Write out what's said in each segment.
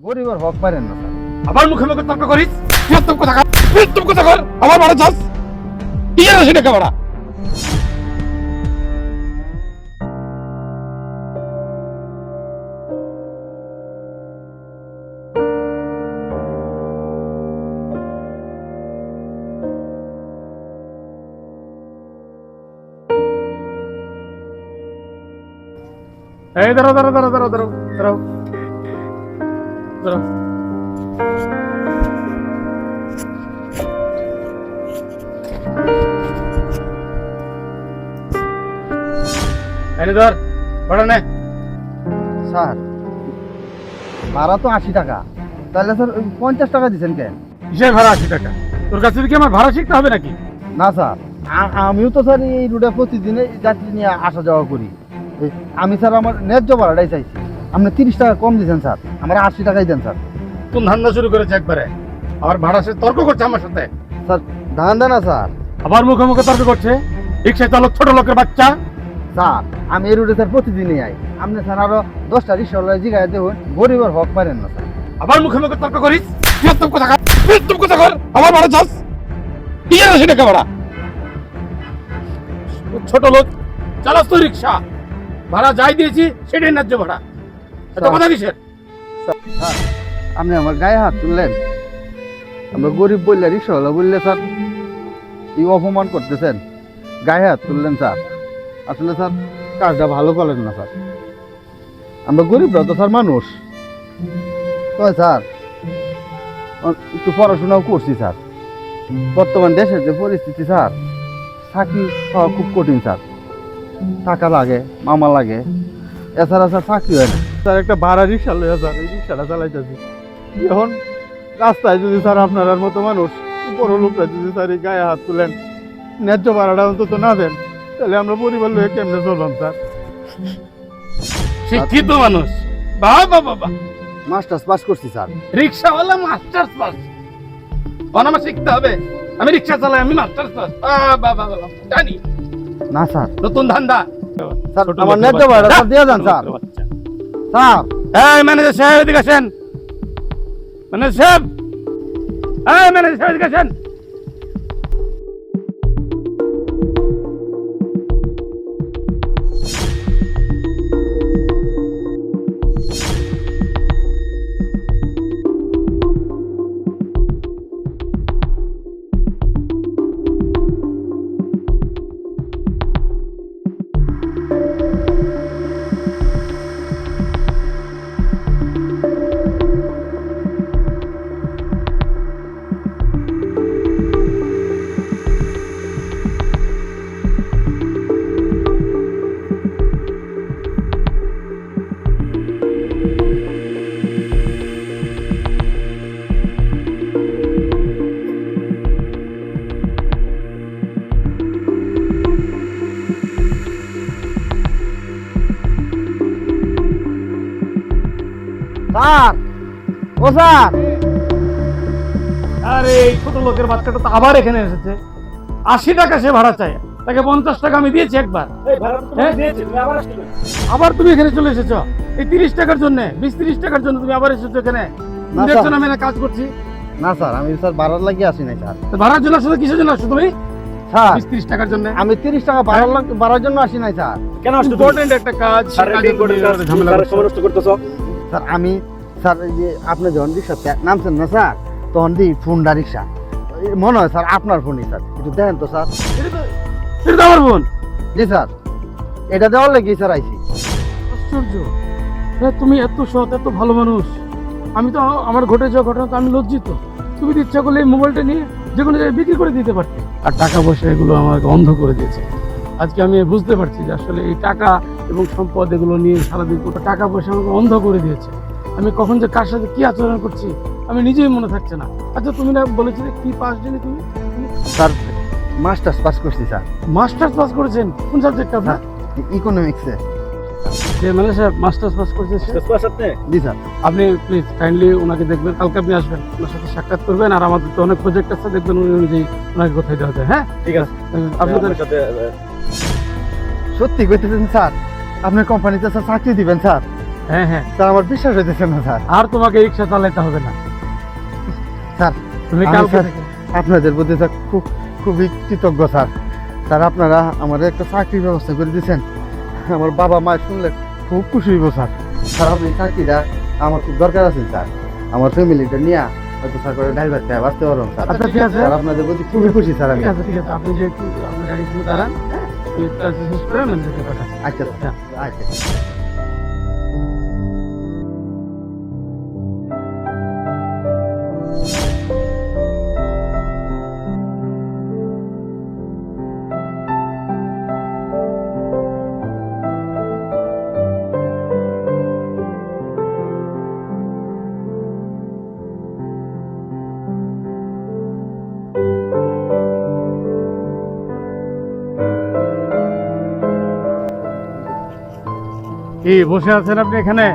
গরিবের হক পারেন না আবার মুখে মুখে তর্ক করিস? বৃহত্তম কথা কর? বৃহত্তম কথা কর। আবার ভাড়া চাস কি জানো সেটা কে ভাড়া এই দাঁড়াও দাঁড়াও দাঁড়াও দাঁড়াও দাঁড়াও এনে ধর ভাড়া নে। স্যার ভাড়া তো আশি টাকা। তাহলে স্যার পঞ্চাশ টাকা দিচ্ছেন কেন? কিসের ভাড়া আশি টাকা? তোর কাছে কি আমার ভাড়া শিখতে হবে নাকি? না স্যার আমিও তো স্যার এই রুটে প্রতিদিনে যাত্রী নিয়ে আসা যাওয়া করি। আমি স্যার আমার ন্যায্য ভাড়াটাই চাইছি। আপনি তিরিশ টাকা কম দিয়েছেন স্যার। আমার আশি টাকাই দেন স্যার। কোন ধান্দা শুরু করেছে একবারে? আবার ভাড়া সে তর্ক করছে আমার সাথে? স্যার ধান দেন না স্যার। আবার মুখে মুখে তর্ক করছে? রিক্সা চালক ছোট লোকের বাচ্চা। স্যার আমি এই রুটে স্যার প্রতিদিনই আই। আপনি স্যার আরও দশটা রিক্সাওয়ালা জিগায় দেখুন গরিবের হক পারেন না স্যার। আবার মুখে মুখে তর্ক করিস? কথা কথা কর আবার ভাড়া চাস? কি জানো সেটা ভাড়া? ছোট লোক চালাস তো রিক্সা। ভাড়া যাই দিয়েছি সেটাই ন্যায্য ভাড়া। এত কথা কিসের স্যার আপনি আমার গায়ে হাত তুললেন। আমরা গরিব বললে রিক্সা রিক্সাওয়ালা বললে স্যার এই অপমান করতেছেন। গায়ে হাত তুললেন স্যার। আসলে স্যার কাজটা ভালো করেন না স্যার। আমরা গরিবরা তো স্যার মানুষ। তো স্যার? একটু পড়াশোনাও করছি স্যার। বর্তমান দেশের যে পরিস্থিতি স্যার চাকরি পাওয়া খুব কঠিন স্যার। টাকা লাগে মামা লাগে। এছাড়া স্যার চাকরি হয় না। স্যার একটা ভাড়া রিক্সা লইয়া স্যার এই রিক্সাটা চালাইতেছি। এখন রাস্তায় যদি স্যার আপনার মতো মানুষ বড় লোকরা যদি স্যার এই গায়ে হাত তুলেন ন্যায্য ভাড়াটা অন্তত না দেন তাহলে আমরা পরিবার লয়ে কেমনে চললাম স্যার? শিক্ষিত মানুষ। বাহ বাহ মাস্টার্স পাস করছি স্যার। রিক্সাওয়ালা মাস্টার পাস। আমার শিখতে হবে। আমি রিক্সা চালাই আমি মাস্টার পাস। বাহ বাহ। জানি। না স্যার। নতুন ধান্দা। আমার ন্যায্য। ভাড়াটা স্যার দিয়ে যান স্যার। স্যার। এই ম্যানেজার সাহেব এদিকে আসেন। ম্যানেজার সাহেব। এই ম্যানেজার সাহেব এদিকে আসেন। স্যার। ও স্যার। আরে এই ছোট লোকের বাচ্চাটা তো আবার এখানে এসেছে। আশি টাকা সে ভাড়া চায়। তাকে পঞ্চাশ টাকা আমি দিয়েছি একবার। হ্যাঁ? আবার তুমি এখানে চলে এসেছ? এই তিরিশ টাকার জন্য বিশ তিরিশ টাকার জন্য তুমি আবার এসেছ এখানে? দেখছ না আমি কাজ করছি? না স্যার আমি স্যার ভাড়ার লাগিয়ে আসি নাই স্যার। ভাড়ার জন্য আসলে কিসের জন্য আসছো তুমি? স্যার বিশ তিরিশ টাকার জন্য? আমি তিরিশ টাকা ভাড়ার ভাড়ার জন্য আসি নাই স্যার। কেন ইম্পর্টেন্ট একটা কাজ ঝামেলা। করতেছো। স্যার আমি স্যার এই যে আপনি যখন রিক্সা নামছেন না স্যার তখন দিই ফোনটা রিক্সা। মনে হয় স্যার আপনার ফোনই স্যার। একটু দেখেন তো স্যার। এটা তো- আমার ফোন। জি স্যার। এটা দেওয়ার লেগে স্যার আইসি আশ্চর্য। তুমি এত সৎ এত ভালো মানুষ। আমি তো আমার ঘটে যাওয়া ঘটনা তো আমি লজ্জিত। তুমি তো ইচ্ছা করলে এই মোবাইলটা নিয়ে যে কোনো জায়গায় বিক্রি করে দিতে পারতে। আর টাকা পয়সা এগুলো আমাকে অন্ধ করে দিয়েছে। আজকে আমি বুঝতে পারছি যে আসলে এই টাকা এবং সম্পদ এগুলো নিয়ে সারাদিন টাকা পয়সা আমাকে অন্ধ করে দিয়েছে। আমি কখন যে কার সাথে কী আচরণ করছি আমি নিজেই মনে থাকছে না। আচ্ছা তুমি না বলেছিলে কি পাস জেনে তুমি? স্যার মাস্টার্স পাস করছি স্যার। মাস্টার্স পাস করেছেন? কোন সাবজেক্ট আপনার? ইকোনমিক্সে যে মানে স্যার মাস্টার্স পাস করেছে? জি স্যার। আপনি প্লিজ কাইন্ডলি ওনাকে দেখবেন কালকে আপনি আসবেন। ওনার সাথে সাক্ষাৎ করবেন আর আমাদের তো অনেক প্রজেক্ট আছে দেখবেন উনি অনুযায়ী ওনাকে কোথায় দেওয়া যায় হ্যাঁ? ঠিক আছে। আপনি আপনার সাথে সত্যি কইতেছেন স্যার আপনার কোম্পানিতে স্যার চাকরি দিবেন স্যার। হ্যাঁ হ্যাঁ। স্যার আমার বিশ্বাস হইতেছে না স্যার। আর তোমাকে রিক্সা চালাতে হবে না। স্যার তুমি কালকে আপনাদের প্রতি স্যার খুব খুবই কৃতজ্ঞ স্যার। স্যার আপনারা আমার একটা চাকরির ব্যবস্থা করে দিয়েছেন। আমার বাবা মা শুনলে খুব খুশি হইব স্যার। স্যার আপনি চাকরিটা আমার খুব দরকার আছে স্যার। আমার ফ্যামিলিটা নিয়ে হয়তো স্যার করে ড্রাইভার থেকে বাঁচতে পারব স্যার। আচ্ছা ঠিক আছে। স্যার আপনাদের প্রতি খুবই খুশি স্যার আমি। ঠিক আছে ঠিক আছে। আপনি যে আপনার গাড়ি দাঁড়ান। এই কাজটা শেষ করে আমি যেতে পাঠাচ্ছি। আচ্ছা স্যার আচ্ছা। কি বসে আছেন আপনি এখানে?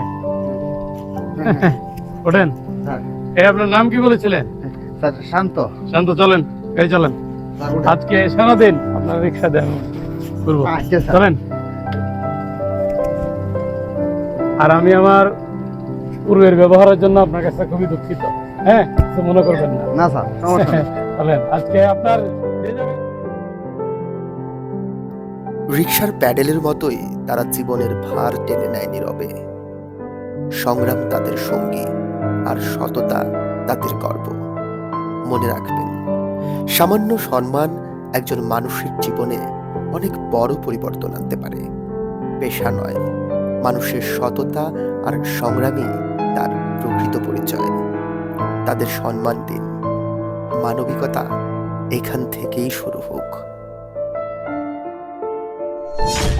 ওঠেন। স্যার এই আপনার নাম কি বলেছিলেন? শান্ত। শান্ত চলেন চলেন। আজকে সারাদিন আপনার রিক্সা দেন করব। আচ্ছা চলেন। আর আমি আমার পূর্বের ব্যবহারের জন্য আপনার কাছে খুবই দুঃখিত। হ্যাঁ মনে করবেন না। না স্যার চলেন আজকে আপনার রিকশার প্যাডেলের মতোই তারা জীবনের ভার টেনে নেয় নীরবে। সংগ্রাম তাদের সঙ্গী আর সততা তাদের গর্ব। মনে রাখবেন, সামান্য সম্মান একজন মানুষের জীবনে অনেক বড় পরিবর্তন আনতে পারে। পেশা নয়, মানুষের সততা আর সংগ্রামই তার প্রকৃত পরিচয়। তাদের সম্মান দিন, মানবিকতা এখান থেকেই শুরু হোক। Thank you.